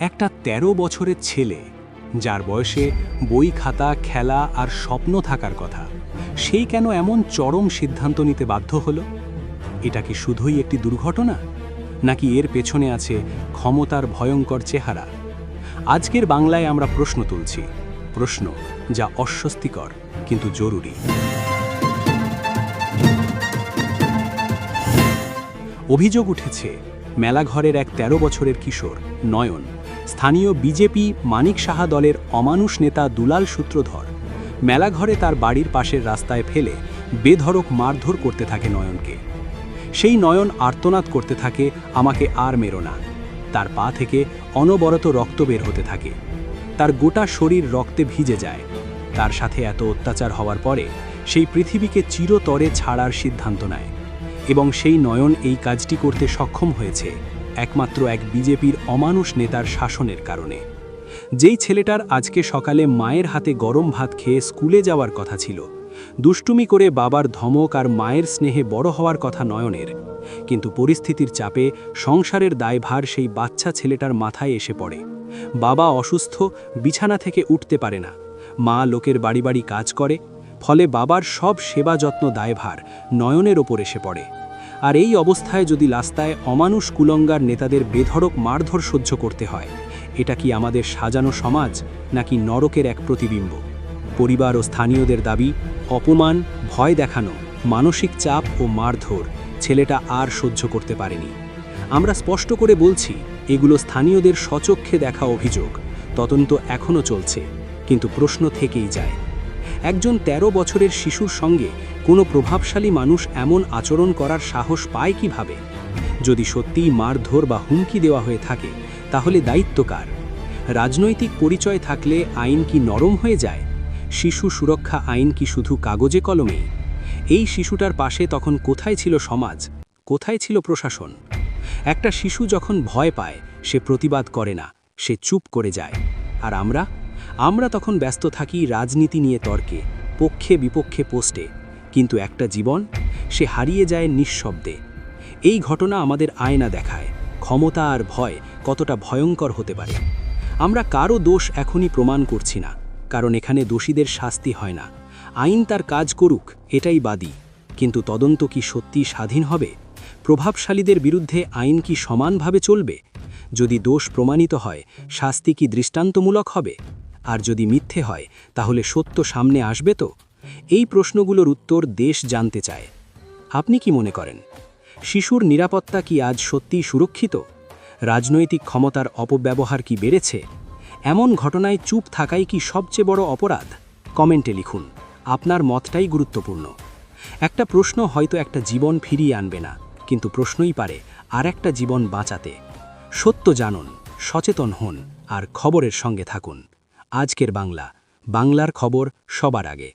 একটা ১৩ বছরের ছেলে, যার বয়সে বই খাতা, খেলা আর স্বপ্ন থাকার কথা। সেই কেন এমন চরম সিদ্ধান্ত নিতে বাধ্য হলো? এটা কি শুধুই একটি দুর্ঘটনা? নাকি এর পেছনে আছে ক্ষমতার ভয়ঙ্কর চেহারা? আজকের বাংলায় আমরা প্রশ্ন তুলছি। প্রশ্ন যা অস্বস্তিকর, কিন্তু জরুরি। অভিযোগ উঠেছে, মেলাঘরের এক ১৩ বছরের কিশোর, নয়ন। স্থানীয় বিজেপি মানিক সাহা দলের অমানুষ নেতা দুলাল সূত্রধর। মেলাঘরে তার বাড়ির পাশের রাস্তায় ফেলে বেধড়ক মারধর করতে থাকে নয়নকে। সেই নয়ন আর্তনাদ করতে থাকে, আমাকে আর মেরো না। তার পা থেকে অনবরত রক্ত বের হতে থাকে। তার গোটা শরীর রক্তে ভিজে যায়। তার সাথে এত অত্যাচার হওয়ার পরে সেই পৃথিবীকে চিরতরে ছাড়ার সিদ্ধান্ত নেয়। এবং সেই নয়ন এই কাজটি করতে সক্ষম হয়েছে। একমাত্র এক বিজেপির অমানুষ নেতার শাসনের কারণে। যেই ছেলেটার আজকে সকালে মায়ের হাতে গরম ভাত খেয়ে স্কুলে যাওয়ার কথা ছিল, দুষ্টুমি করে বাবার ধমক আর মায়ের স্নেহে বড় হওয়ার কথা নয়নের, কিন্তু পরিস্থিতির চাপে সংসারের দায়ভার সেই বাচ্চা ছেলেটার মাথায় এসে পড়ে। বাবা অসুস্থ, বিছানা থেকে উঠতে পারে না। মা লোকের বাড়ি বাড়ি কাজ করে, ফলে বাবার সব সেবা যত্ন দায়ভার নয়নের ওপর এসে পড়ে। আর এই অবস্থায় যদি রাস্তায় অমানুষ কুলঙ্গার নেতাদের বেধড়ক মারধর সহ্য করতে হয়, এটা কি আমাদের সাজানো সমাজ নাকি নরকের এক প্রতিবিম্ব? পরিবার ও স্থানীয়দের দাবি, অপমান, ভয় দেখানো, মানসিক চাপ ও মারধর ছেলেটা আর সহ্য করতে পারেনি। আমরা স্পষ্ট করে বলছি, এগুলো স্থানীয়দের সচক্ষে দেখা অভিযোগ, তদন্ত এখনও চলছে, কিন্তু প্রশ্ন থেকেই যায়। একজন ১৩ বছরের শিশুর সঙ্গে কোনো প্রভাবশালী মানুষ এমন আচরণ করার সাহস পায় কীভাবে? যদি সত্যিই মারধর বা হুমকি দেওয়া হয়ে থাকে, তাহলে দায়িত্ব কার? রাজনৈতিক পরিচয় থাকলে আইন কি নরম হয়ে যায়? শিশু সুরক্ষা আইন কি শুধু কাগজে কলমেই? এই শিশুটার পাশে তখন কোথায় ছিল সমাজ? কোথায় ছিল প্রশাসন? একটা শিশু যখন ভয় পায়, সে প্রতিবাদ করে না, সে চুপ করে যায়। আর আমরা? আমরা তখন ব্যস্ত থাকি রাজনীতি নিয়ে তর্কে পক্ষে বিপক্ষে পোস্টে। কিন্তু একটা জীবন সে হারিয়ে যায় নিঃশব্দে। এই ঘটনা আমাদের আয়না দেখায়, ক্ষমতা আর ভয় কতটা ভয়ঙ্কর হতে পারে। আমরা কারও দোষ এখনই প্রমাণ করছি না, কারণ এখানে দোষীদের শাস্তি হয় না। আইন তার কাজ করুক, এটাই বাদী। কিন্তু তদন্ত কি সত্যি স্বাধীন হবে? প্রভাবশালীদের বিরুদ্ধে আইন কি সমানভাবে চলবে? যদি দোষ প্রমাণিত হয়, শাস্তি কি দৃষ্টান্তমূলক হবে? আর যদি মিথ্যে হয়, তাহলে সত্য সামনে আসবে তো? এই প্রশ্নগুলোর উত্তর দেশ জানতে চায়। আপনি কি মনে করেন, শিশুর নিরাপত্তা কি আজ সত্যিই সুরক্ষিত? রাজনৈতিক ক্ষমতার অপব্যবহার কি বেড়েছে? এমন ঘটনায় চুপ থাকাই কি সবচেয়ে বড় অপরাধ? কমেন্টে লিখুন, আপনার মতটাই গুরুত্বপূর্ণ। একটা প্রশ্ন হয়তো একটা জীবন ফিরিয়ে আনবে না, কিন্তু প্রশ্নই পারে আর একটা জীবন বাঁচাতে। সত্য জানুন, সচেতন হন আর খবরের সঙ্গে থাকুন। আজকের বাংলা, বাংলার খবর সবার আগে।